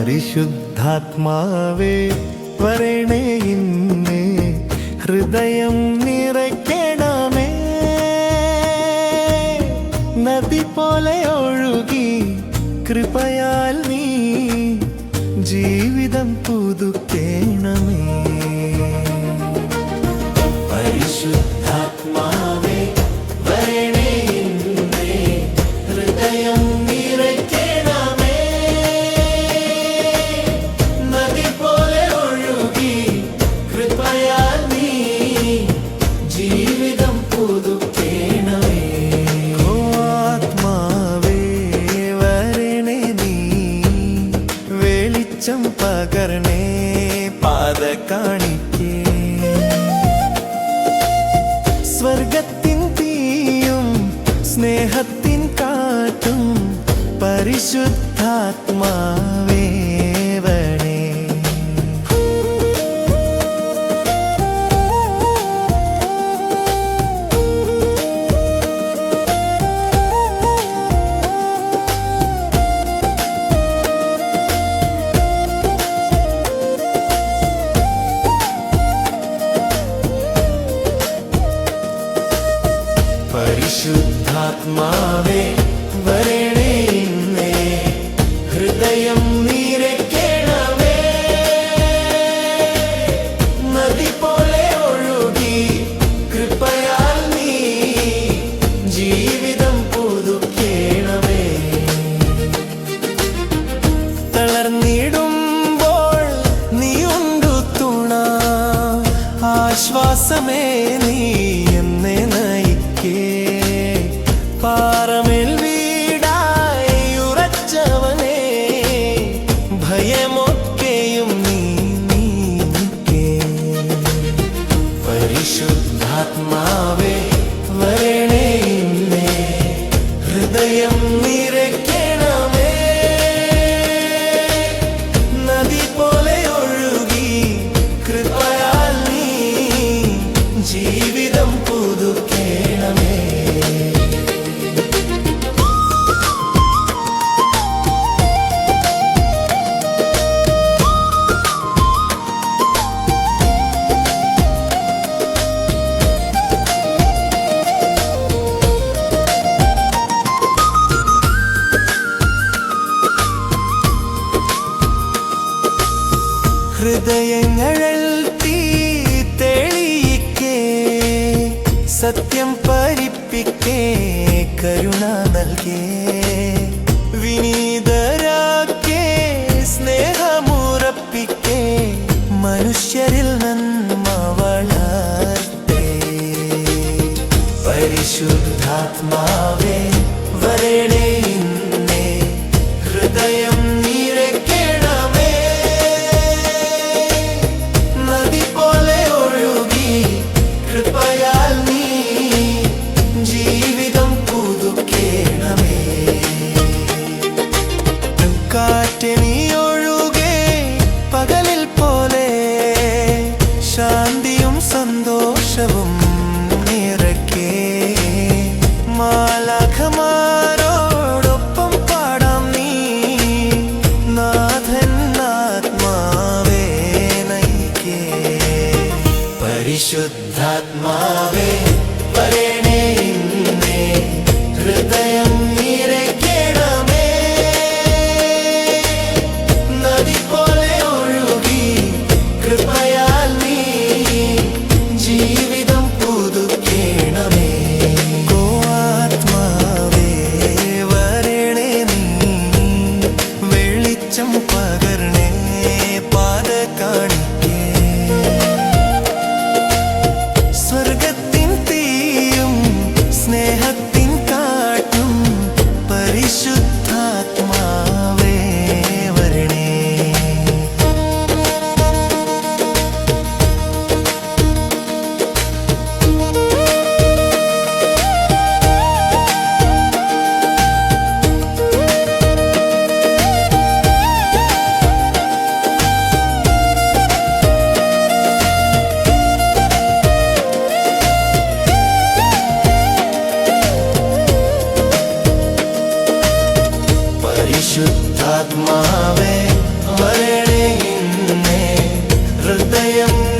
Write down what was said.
പരിശുദ്ധാത്മാവേ വരണേ ഇന്ന്. ഹൃദയം നിറയ്ക്കണമേ. നദി പോലെ ഒഴുകി കൃപയാൽ കാണിക്കേ. സ്വർഗത്തിൻ തീയും സ്നേഹത്തിൻ കാറ്റും പരിശുദ്ധാത്മാവേ ആശ്വാസമേ നീ എന്നെ നയിക്കേ. പാറമേൽ ഹൃദയങ്ങളിൽ തീ തെളിയിക്കേ സത്യം പരിപ്പിക്കേ കരുണ നൽകേ. വിനീതരാക്കേ സ്നേഹമുറപ്പിക്കേ മനുഷ്യരിൽ നന്മ വളർത്തേ. പരിശുദ്ധാത്മാവേ കാറ്റ് നീ ഒഴുകെ പകലിൽ പോലെ ശാന്തിയും സന്തോഷവും നിറക്കേ മാലാഖമാരോടൊപ്പം പാടാം നീ. നാഥൻ ആത്മാവേ പരിശുദ്ധാത്മാവേ ഇന്നേ. ഹൃദയം you